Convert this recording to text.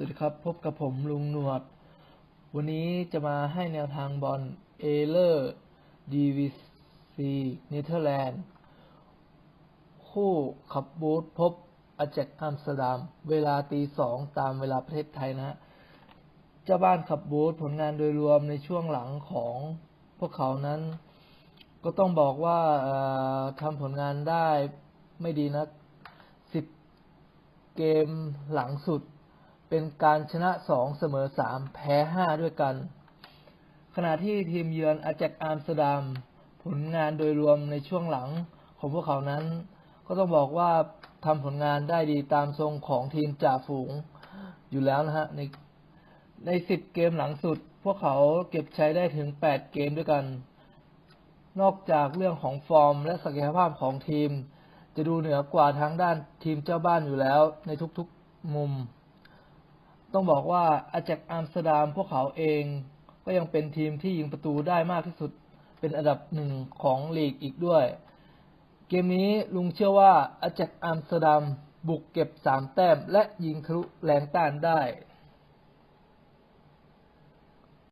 สวัสดีครับ พบกับผมลุงหนวด วันนี้จะมาให้แนวทางบอลเอเลอร์ดีวีซีเนเธอร์แลนด์คู่ขับบูธพบอาแจกอัมสเตอร์ดัมเวลาตีสองตามเวลาประเทศไทยนะเจ้าบ้านขับบูธผลงานโดยรวมในช่วงหลังของพวกเขานั้น ก็ต้องบอกว่าทำผลงานได้ไม่ดีนักสิบเกมหลังสุด เป็นการชนะสองเสมอสามแพ้ห้าด้วยกัน ขณะที่ทีมเยือนอาแจกอัมสดัมผลงานโดยรวมในช่วงหลังของพวกเขานั้น ก็ต้องบอกว่าทำผลงานได้ดีตามทรงของทีมจ่าฝูงอยู่แล้วนะฮะ ในในสิบเกมหลังสุด พวกเขาเก็บใช้ได้ถึงแปดเกมด้วยกัน นอกจากเรื่องของฟอร์ม และศักยภาพของทีม จะดูเหนือกว่าทางด้านทีมเจ้าบ้านอยู่แล้วในทุกๆมุม ต้องบอกว่าอาแจกอัมสเตอร์ดัมพวกเขาเองก็ยังเป็นทีมที่ยิงประตูได้มากที่สุดเป็นอันดับหนึ่งของลีกอีกด้วย เกมนี้ลุงเชื่อว่าอาแจกอัมสเตอร์ดัมบุกเก็บสามแต้ม และยิงทะลุแรงต้านได้